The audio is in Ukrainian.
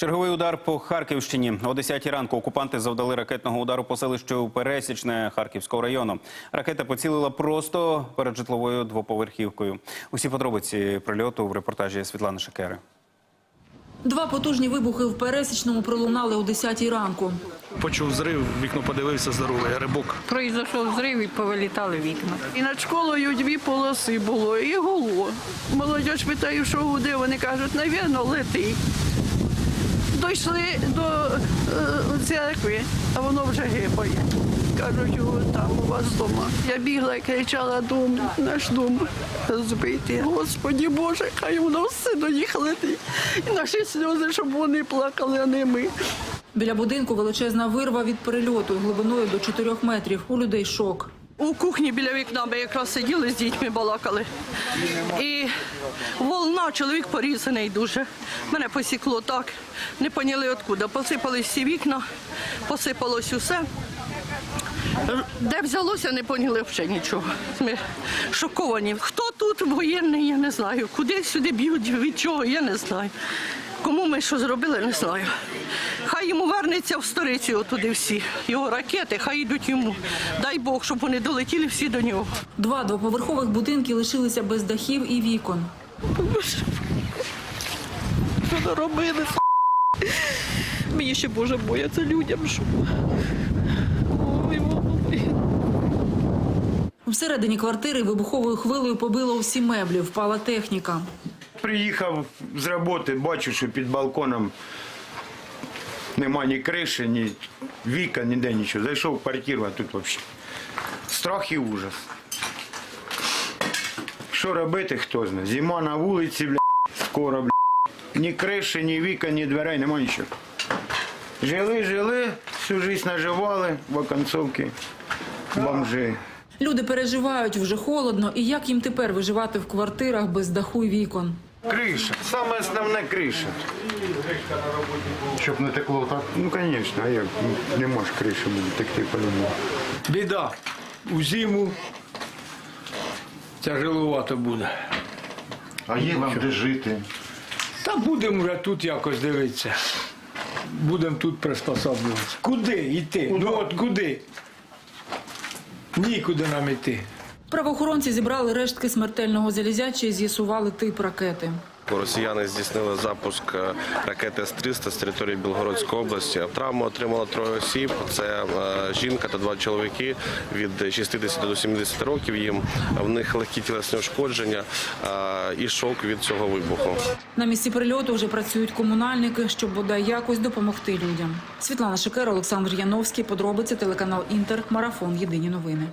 Черговий удар по Харківщині. О 10 ранку окупанти завдали ракетного удару по селищу Пересічне Харківського району. Ракета поцілила просто перед житловою двоповерхівкою. Усі подробиці прильоту в репортажі Світлани Шакери. Два потужні вибухи в Пересічному пролунали о 10 ранку. Почув зрив, вікно подивився здоровий рибок. Произошов зрив і повилітали вікна. І над школою дві полоси було, і гуло. Молодь питаю, що гуде, вони кажуть, навірно, летить. Дійшли до е, церкви, а воно вже гибає. Кажуть, там у вас вдома. Я бігла і кричала дом, наш дом збитий. Господі Боже, хай воно все до них летить. І наші сльози, щоб вони плакали, а не ми. Біля будинку величезна вирва від перельоту глибиною до 4 метрів. У людей шок. У кухні біля вікна ми якраз сиділи з дітьми, балакали. І волна, чоловік порізаний дуже. Мене посікло так, не поняли откуда. Посипались всі вікна, посипалось усе. Де взялося, не поняли взагалі нічого. Ми шоковані. Хто тут воєнний, я не знаю. Куди сюди б'ють, від чого, я не знаю. Кому ми що зробили, не знаю. Хай йому вернеться в сторицю туди всі. Його ракети, хай йдуть йому. Дай Бог, щоб вони долетіли всі до нього. Два двоповерхових будинки лишилися без дахів і вікон. Що наробили? Мені ще Боже бояться людям. Що... Ой. Всередині квартири вибуховою хвилею побило всі меблі, впала техніка. Приїхав з роботи, бачу, що під балконом нема ні криші, ні віка, ніде нічого. Зайшов в квартиру, а тут взагалі страх і ужас. Що робити, хто знає. Зима на вулиці, бля, скоро, бля. Ні криші, ні віка, ні дверей, нема нічого. Жили, жили, всю життя наживали, в оконцовці бомжи. Люди переживають, вже холодно, і як їм тепер виживати в квартирах без даху і вікон? Криша. Саме основне криша. Щоб не текло так. Ну, звісно, а як? Не може криша буде текти по-любому. Біда. У зиму тяжеловато буде. А є вам де жити. Та будемо вже тут якось дивитися. Будемо тут приспособлюватися. Куди йти? Ну от куди? Нікуди нам йти. Правоохоронці зібрали рештки смертельного залізяча і з'ясували тип ракети. Росіяни здійснили запуск е, ракети С-300 з території Білгородської області. Травму отримало троє осіб. Це е, жінка та два чоловіки від 60 до 70 років. Їм в них легкі тілесні ушкодження е, і шок від цього вибуху. На місці прильоту вже працюють комунальники, щоб бодай якось допомогти людям. Світлана Шикера, Олександр Яновський. Подробиці телеканал Інтер. Марафон. Єдині новини.